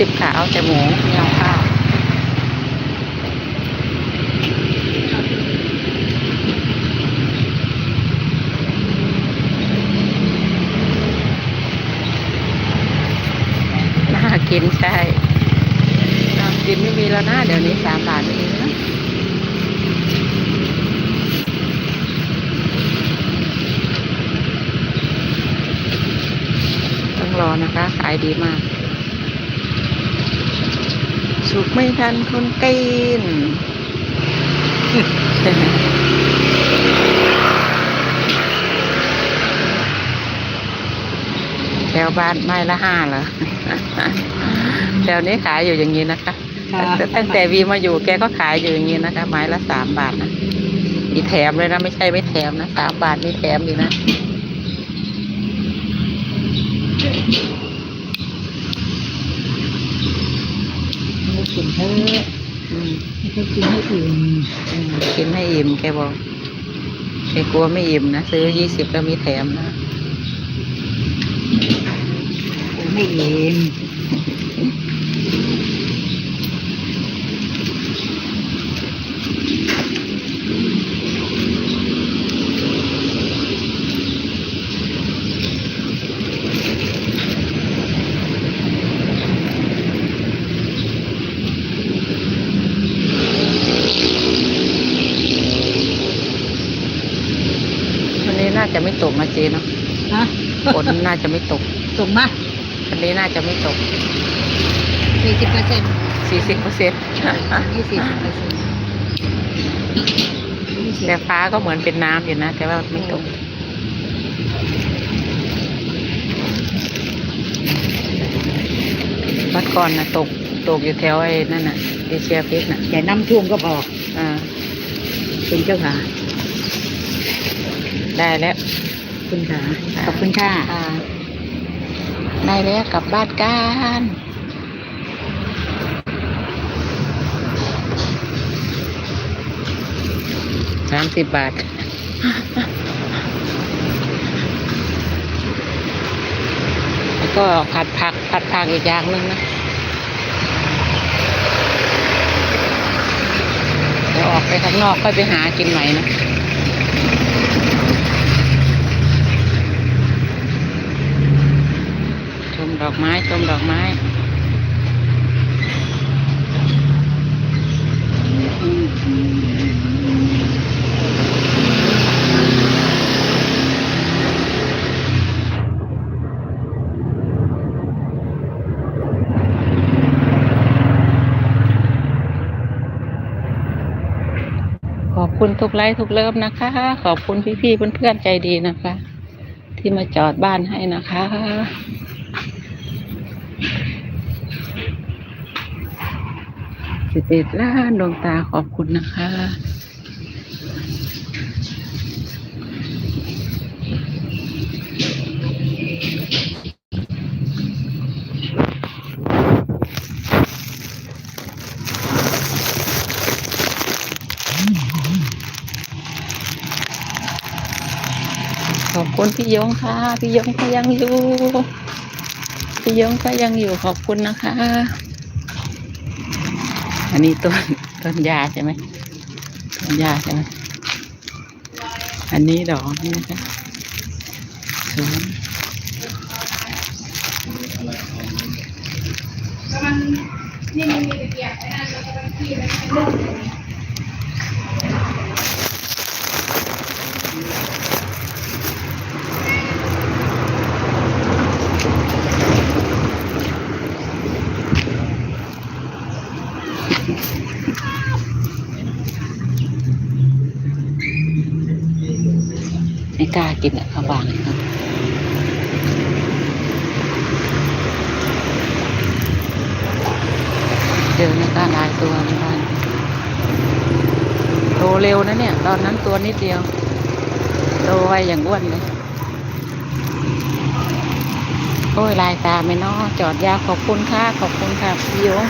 แต่หมูไม่เอาข้าวน่ากินใช่น่ากินไม่มีแล้วนะเดี๋ยวนี้สามบาทไม่มีแล้วนะต้องรอนะคะ ขายดีมาก สุกไม่ทันคนกินใช่ไหมแถวบ้านไม้ละห้าเหรอแถวนี้ขายอยู่อย่างนี้นะคะตั้งตั้งแต่วีมาอยู่แกก็ขายอยู่อย่างนี้นะคะ ไม้ละสามบาทนะมีแถมเลยนะ ไม่ใช่ไม่แถมนะสามบาทมีแถมอยู่นะ ไม่ กินเถอะอืมกินให้อิ่มอืมกินให้อิ่มแกบอกแกกลัวไม่อิ่มนะซื้อยี่สิบก็มีแถมนะไม่อิ่ม วั นนี้น่าจะไม่ตกนะเจเนาะนะฝนน่าจะไม่ตกส่งมาวันนี้น่าจะไม่ตกสี่สิบเปอร์เซ็นต์สี่สิบเปอร์เซ็นต์นี่สี่สิบเปอร์เซ็นต์แต่ฟ้าก็เหมือนเป็นน้ำอยู่นะ แต่ว่าไม่ตกวัดก่อนนะตกตกอยู่แถวไอ้นั่นน่ะเอเชียพิกน่ะแต่น้ำท่วมก็พออ่าเป็นเจ้าขา ได้แล้วคุณขาขอบคุณค่ะอ่าได้แล้วกลับบ้านกันสามสิบบาทแล้วก็ผัดผักผัดผักอีกอย่างหนึ่งนะเดี๋ยวออกไปข้างนอกค่อยไปหากินใหม่นะ ชมด อกไม้ชมดอกไม้ขอบคุณทุกไลค์ทุกเลิฟนะคะ ขอบคุณพี่ๆเพื่อนๆใจดีนะคะ ที่มาจอดบ้านให้นะคะ สิบเอ็ดล้านดวงตาขอบคุณนะคะขอบคุณพี่ยงค่ะ พี่ยงก็ยังอยู่ พี่ยงก็ยังอยู่ขอบคุณนะคะ อันนี้ต้นต้นยาใช่ไหมต้นยาใช่ไหมอันนี้ดอกนี่นะคะสวนไไม่กล้ากินอะเขาวางครับเจอไม่กล้าลายตัวในบ้านโตเร็วนะเนี่ย ตอนนั้นตัวนิดเดียว โตไวอย่างอ้วนเลยโอ้ยลายตาไม่นอจอดยาขอบคุณค่ะ ขอบคุณค่ะพี่โยง